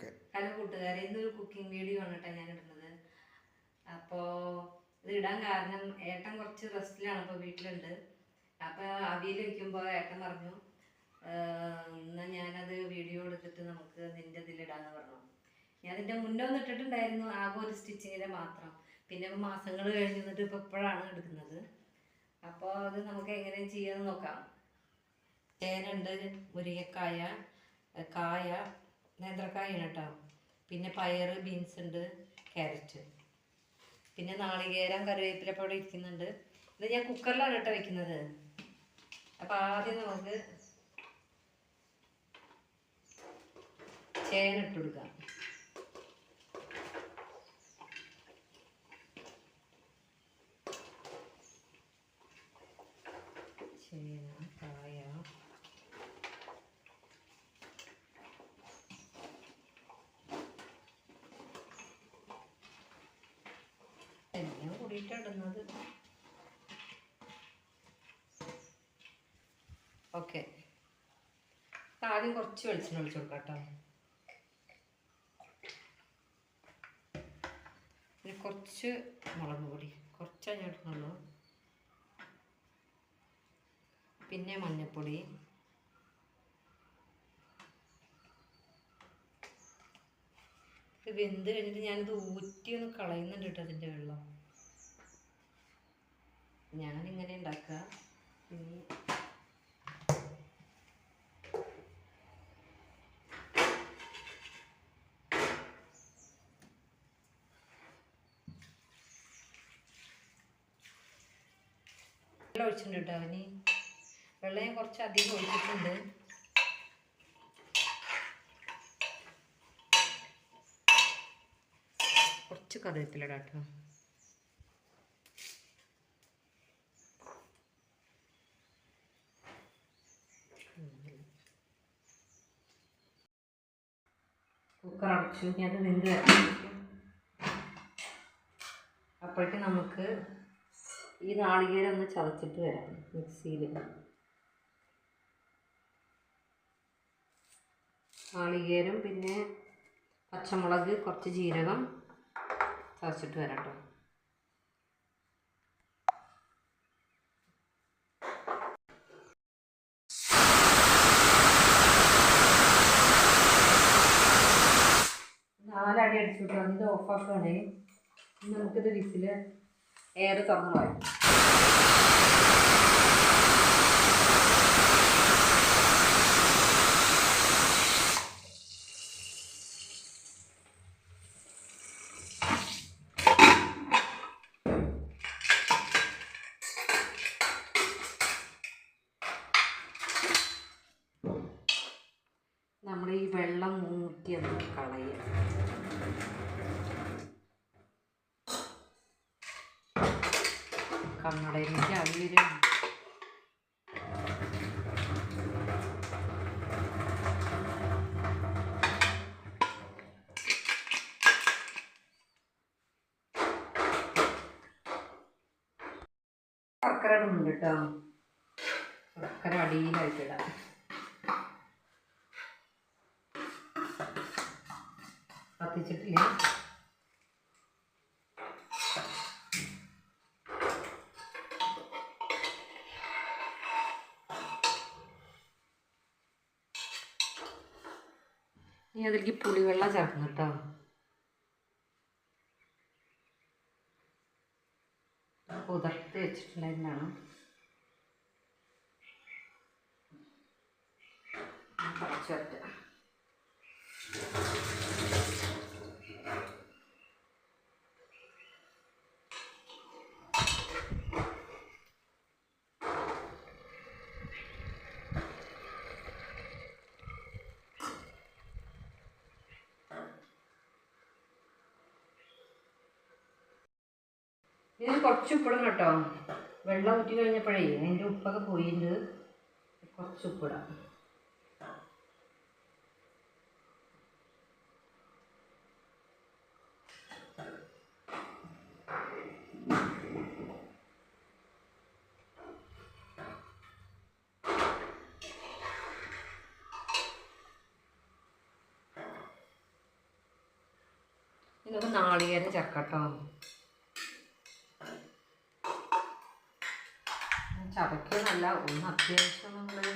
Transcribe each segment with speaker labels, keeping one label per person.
Speaker 1: Okay
Speaker 2: hello കൂട്ടുകാരെ ഇന്നൊരു cooking video ആണ് കേട്ടോ ഞാൻ ഇടുന്നത് അപ്പോൾ ഇത് ഇടാൻ കാരണം ഏട്ടൻ കുറച്ച് റെസ്റ്റിലാണ് ഇപ്പോൾ വീട്ടിലുണ്ട്. അപ്പോൾ അവിയൽ വയ്ക്കുമ്പോൾ ഏട്ടൻ പറഞ്ഞു എന്നാൽ ഞാനത് വീഡിയോ എടുത്തിട്ട് നമുക്ക് നിന്റെ ഇതിലിടാന്ന് പറഞ്ഞു. ഞാൻ അതിന്റെ മുന്നേ ഒന്ന് ഇട്ടിട്ടുണ്ടായിരുന്നു ആകെ ഒരു സ്റ്റിച്ചിങ്ങിന്റെ മാത്രം. പിന്നെ മാസങ്ങൾ കഴിഞ്ഞ് നിന്നിട്ട് ഇപ്പോൾ ഇപ്പോഴാണ് എടുക്കുന്നത്. അപ്പോൾ അത് നമുക്ക് എങ്ങനെ ചെയ്യാമെന്ന് നോക്കാം. ചേനുണ്ട് മുരിങ്ങക്കായ കായ നേന്ത്രക്കായാണ് കേട്ടോ പിന്നെ പയർ ബീൻസ് ഉണ്ട് ക്യാരറ്റ്. പിന്നെ നാളികേരം കറിവേപ്പില അവിടെ ഇരിക്കുന്നുണ്ട്. ഇത് ഞാൻ കുക്കറിലാണ് കേട്ടോ വെക്കുന്നത്. അപ്പം ആദ്യം നമുക്ക് ചേന ഇട്ട് കൊടുക്കാം ചേന കായ എല്ലാം കൂടിയിട്ടിടുന്നത് ഓക്കെ ആദ്യം കുറച്ച് വെളിച്ചെണ്ണ ഒഴിച്ചു കൊടുക്കാം കേട്ടോ പിന്നെ കുറച്ച് മുളക് പൊടി. കുറച്ചേ ഇടുന്നുള്ളൂ പിന്നെ മഞ്ഞൾപ്പൊടി ഇത് വെന്ത് കഴിഞ്ഞിട്ട് ഞാനിത് ഊറ്റി ഒന്ന് കളയുന്നുണ്ട് കേട്ടോ അതിന്റെ വെള്ളം. ഞാനിങ്ങനെ ഉണ്ടാക്കുക. ഇനി ഒഴിച്ചിട്ടുണ്ട് കേട്ടോ. അവന് വെള്ളം ഞാൻ കുറച്ച് അധികം ഒഴിച്ചിട്ടുണ്ട്. കുറച്ച് കറിവേപ്പില കേട്ടോ കുക്കർ അടച്ചു. ഞാൻ വെന്ത് അപ്പോഴേക്ക് നമുക്ക് ഈ നാളികേരം ഒന്ന് ചതച്ചിട്ട് വരാം മിക്സിയിൽ. നാളികേരം പിന്നെ പച്ചമുളക് കുറച്ച് ജീരകം ചതച്ചിട്ട് വരാം കേട്ടോ. നാലടി അടിച്ചു കിട്ടും. അതിന്റെ ഓഫാക്കുകയാണേ നമുക്കിത് വിസിൽ എയർ തുറന്നു പോയാൽ നമ്മൾ ഈ വെള്ളം മൂട്ടി ഒന്ന് കളയുക കണ്ണടയിലേക്ക് എനിക്ക് ശർക്കര ഇടുന്നുണ്ട് കേട്ടോ. ശർക്കര അടിയിലായിട്ട് ഇടാം. കത്തിച്ചിട്ടില്ല? ഇനി അതിലേക്ക് പുളിവെള്ളം ചേർക്കണം കേട്ടോ. കുതിർത്ത് വെച്ചിട്ടുണ്ടായിരുന്നാണ് കുറച്ച് പറ്റുക ഇതിന് കുറച്ച് ഉപ്പിടണം കേട്ടോ. വെള്ളം ഊറ്റി കഴിഞ്ഞപ്പോഴേ അതിന്റെ ഉപ്പൊക്കെ പോയിട്ടുണ്ട്. കുറച്ച് ഉപ്പിടാം. നമുക്ക് നാളികേരം ചേർക്കട്ടോ ചതക്കുന്നല്ല ഒന്ന് അത്യാവശ്യം നമ്മൾ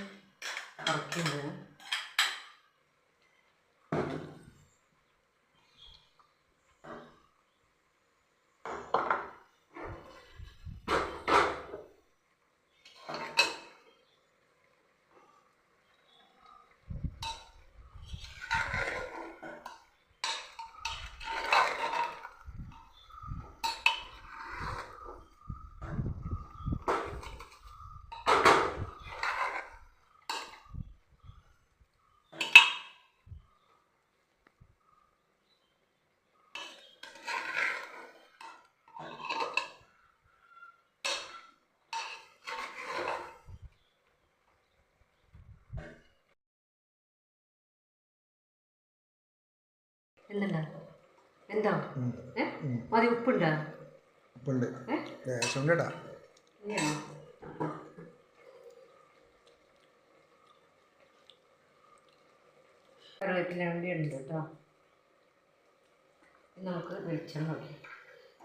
Speaker 2: കറക്കുന്നുണ്ട് എന്താ? മതി ഉപ്പുണ്ടാ?
Speaker 1: ഉണ്ട് ഇടാം
Speaker 2: ഇനിയാണോ കറിവേപ്പില വേണ്ടി ഉണ്ട് കേട്ടോ ഇനി നമുക്ക് വെളിച്ചെണ്ണ ഒഴിക്കാം.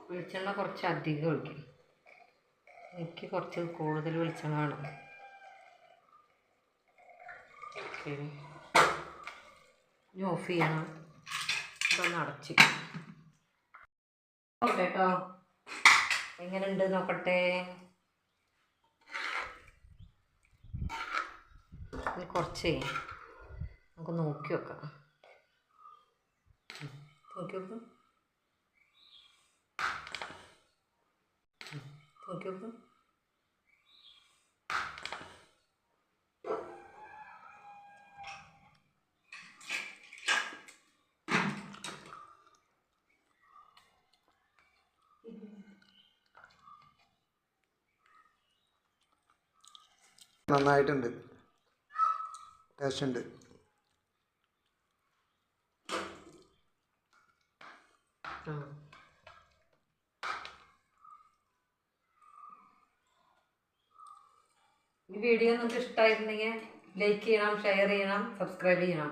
Speaker 2: വെളിച്ചെണ്ണ കുറച്ച് അധികം ഒഴിക്കും എനിക്ക് കുറച്ച് കൂടുതൽ വെളിച്ചെണ്ണ വേണം. ഓഫ് ചെയ്യണം. ഇതൊന്ന് അടച്ച് എങ്ങനെ ഉണ്ട് നോക്കട്ടെ? കുറച്ച് നമുക്ക് നോക്കി വെക്കാം. നോക്ക് നോക്കി നോക്കി
Speaker 1: നന്നായിട്ടുണ്ട്. ടേസ്റ്റ് ഉണ്ട്.
Speaker 2: ഈ വീഡിയോ നിങ്ങൾക്ക് ഇഷ്ടമായിരുന്നെങ്കിൽ ലൈക്ക് ചെയ്യണം ഷെയർ ചെയ്യണം സബ്സ്ക്രൈബ് ചെയ്യണം.